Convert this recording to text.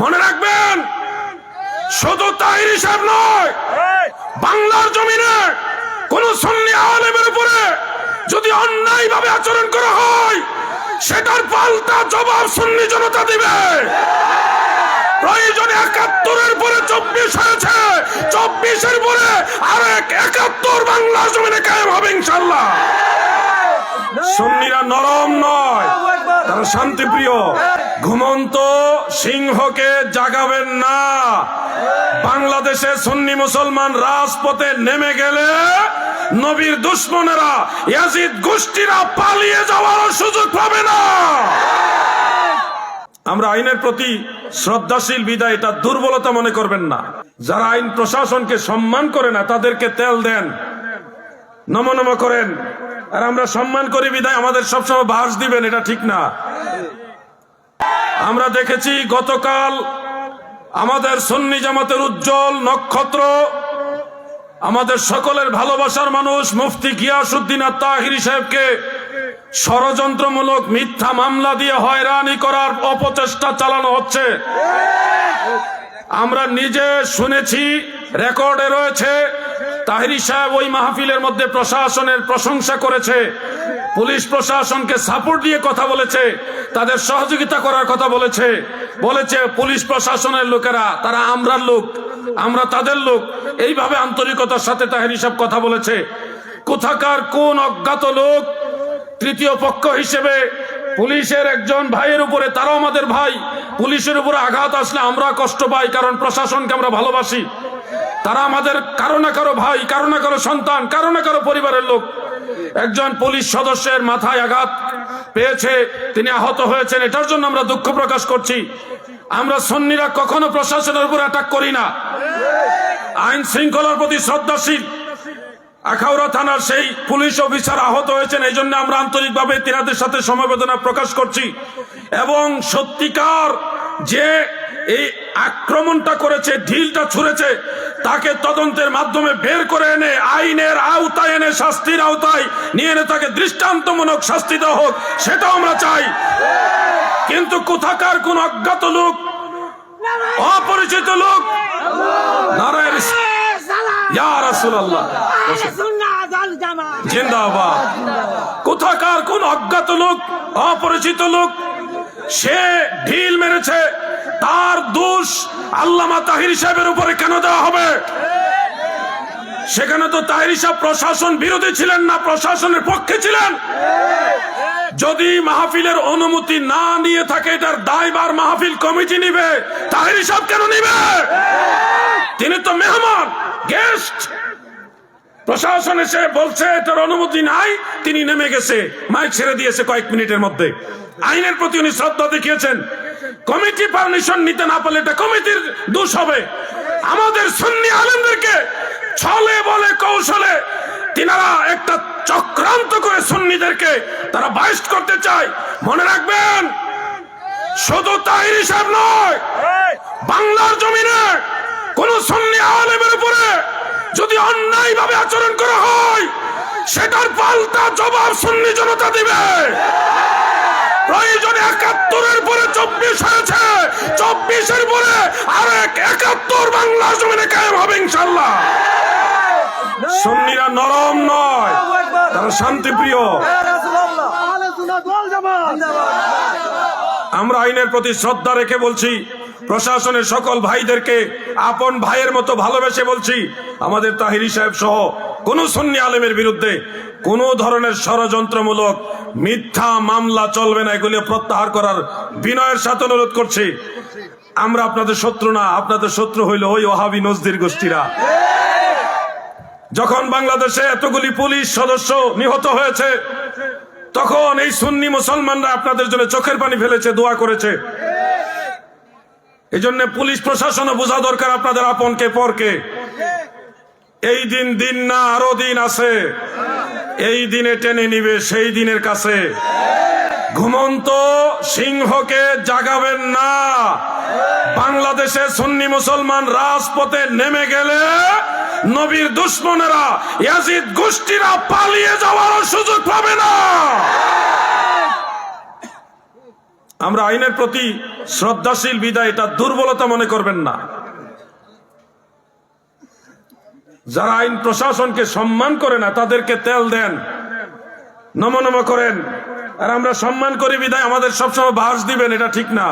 মনে রাখবেন শুধু তাহির হিসাব নয় বাংলার জমিনে কোন সন্নি আলেমের উপরে যদি অন্যায় ভাবে আচরণ করা হয় সেটার পাল্টা জবাব সুন্নি জনতা দিবে। প্রয়োজনে একাত্তরের পরে চব্বিশ হয়েছে চব্বিশের পরে আরেক একাত্তর বাংলার জমিনে কায়েম হবে ইনশাল্লাহ। সুন্নিরা নরম নয়। তারা শান্তিপ্রিয় ঘুমন্ত সিংহকে জাগাবেন না। বাংলাদেশে সুন্নি মুসলমান রাজপথে নেমে গেলে নবীর দুশ্মনেরা ইয়াজিদ গোষ্ঠীরা পালিয়ে যাওয়ার সুযোগ পাবে না। আমরা আইনের প্রতি শ্রদ্ধাশীল বিদায় এটা দুর্বলতা মনে করবেন না। যারা আইন প্রশাসনকে সম্মান করে না, তাদেরকে তেল দেন। নম করেন। আর আমরা সম্মান করি বিদায় আমাদের সবসময় বাস দিবেন, এটা ঠিক না। আমরা দেখেছি গতকাল আমাদের সন্নি জামাতের উজ্জ্বল নক্ষত্র, আমাদের সকলের ভালোবাসার মানুষ মুফতি গিয়াসুদ্দিন তাহিরি সাহেবকে ষড়যন্ত্রমূলক মিথ্যা মামলা দিয়ে হয়রানি করার অপচেষ্টা চালানো হচ্ছে। আমরা নিজে শুনেছি, রেকর্ডে রয়েছে তাহিরি সাহেব ওই মাহফিলের মধ্যে প্রশাসনের প্রশংসা করেছে। পুলিশ প্রশাসনকে সাপোর্ট দিয়ে কথা বলেছে, তাদের সহযোগিতা করার কথা বলেছে। বলেছে, পুলিশ প্রশাসনের লোকেরা, তারা আমরার লোক, আমরা তাদের লোক। এইভাবে আন্তরিকতার সাথে তাহিরি সাহেব কথা বলেছে। কোথাকার কোন অজ্ঞাত লোক তৃতীয় পক্ষ হিসেবে পুলিশের একজন ভাইয়ের উপরে, তারাও আমাদের ভাই পুলিশের উপরে আঘাত আসলে আমরা কষ্ট পাই, কারণ প্রশাসনকে আমরা ভালোবাসি। তারা আমাদের কারও না কারও ভাই, কারও না কারও সন্তান, কারও না কারও পরিবারের লোক। একজন পুলিশ সদস্যের মাথায় আঘাত পেয়েছে, তিনি আহত হয়েছেন, এটার জন্য আমরা দুঃখ প্রকাশ করছি। আমরা সন্নিরা কখনো প্রশাসনের উপর অ্যাটাক করি না। আইন শৃঙ্খলার প্রতি শ্রদ্ধাশীল। আখাউড়া থানার সেই পুলিশ অফিসার আহত হয়েছেন, এই জন্য আমরা আন্তরিকভাবে তিনাদের সাথে সমবেদনা প্রকাশ করছি। এবং সত্যিকার যে এই আক্রমণটা করেছে, ঢিলটা ছুঁড়েছে, তাকে তদন্তের মাধ্যমে বের করে এনে, আইনের আওতায় এনে, শাস্তির আওতায় নিয়ে এনে তাকে দৃষ্টান্তমূলক শাস্তি দেওয়া হোক, সেটাও আমরা চাই। কিন্তু কোথাকার কোন অজ্ঞাত লোক, অপরিচিত লোক, নারায়ণ ইয়া রাসূলুল্লাহ। জিন্দাবাদ। কোথাকার কোন অজ্ঞাত লোক অপরিচিত লোক সে ঢিল মেরেছে তার দোষ আল্লামা তাহির সাহেবের উপরে কেন দেওয়া হবে? সেখানে তো তাহির সাহেব প্রশাসন বিরোধী ছিলেন না প্রশাসনের পক্ষে ছিলেন। যদি মাহফিলের অনুমতি না নিয়ে থাকে এটার দায়বার মাহফিল কমিটি নিবে। তাহির সাহেব কেন নিবে? তিনি তো মেহমান গেস্ট। প্রশাসন এসে বলছে এটার অনুমতি নাই। তিনি নেমে গেছে মাইক ছেড়ে দিয়েছে কয়েক মিনিটের মধ্যে। আইনের প্রতি উনি শ্রদ্ধা দেখিয়েছেন। কমিটি পারমিশন নিতে না পারলে এটা কমিটির দোষ হবে। আমাদের সুন্নি আলেমদেরকে ছলে বলে কৌশলে তিনারা একটা চক্রান্ত করে সুন্নিদেরকে তারা বাইস্ট করতে চায়। মনে রাখবেন শুধু তাহির হিসাব নয় বাংলার জমিনে কোন সন্নি আলেমের উপরে যদি অন্যায় ভাবে আচরণ করা হয়, সেটার পাল্টা জবাব সন্নি জনতা দিবে। একাত্তরের পরে চব্বিশ চব্বিশের পরে একাত্তর জমিনে কায়েম হবে ইনশাল্লাহ নয় শান্তিপ্রিয়। আমরা আইনের প্রতি শ্রদ্ধা রেখে বলছি প্রশাসনের সকল ভাইদেরকে আপন ভাইয়ের মতো ভালোবেসে বলছি, আমাদের তাহিরি সাহেব সহ কোন সন্নি আলেমের বিরুদ্ধে কোন ধরনের ষড়যন্ত্রমূলক মিথ্যা মামলা চলবে না, এগুলি প্রত্যাহার করার বিনয়ের সাথে অনুরোধ করছি। আমরা আপনাদের শত্রু না, আপনাদের শত্রু হইল ওই ওহাবি নজদির গোষ্ঠীরা। যখন বাংলাদেশে এতগুলি পুলিশ সদস্য নিহত হয়েছে, তখন এই সুন্নি মুসলমানরা আপনাদের জন্য চোখের পানি ফেলেছে, দোয়া করেছে। এই জন্য পুলিশ প্রশাসনও বোঝা দরকার আপনাদের আপনকে, পরকে। এই দিন দিন না, আরও দিন আছে। এই দিনে টেনে নিবে, সেই দিনের কাছে। ঘুমন্ত সিংহকে জাগাবেন না। বাংলাদেশে সুন্নি মুসলমান রাজপথে নেমে গেলে নবীর দুশ্মনেরা, ইয়াজিদ গোষ্ঠীরা পালিয়ে যাওয়ার সুযোগ পাবে না। আমরা আইনের প্রতি শ্রদ্ধাশীল বিদায় এটা দুর্বলতা মনে করবেন না। যারা আইন প্রশাসনকে সম্মান করে না, তাদেরকে তেল দেন, নম নম করেন। আর আমরা সম্মান করি বিদায়, আমাদের সবসময় বাস দিবেন, এটা ঠিক না।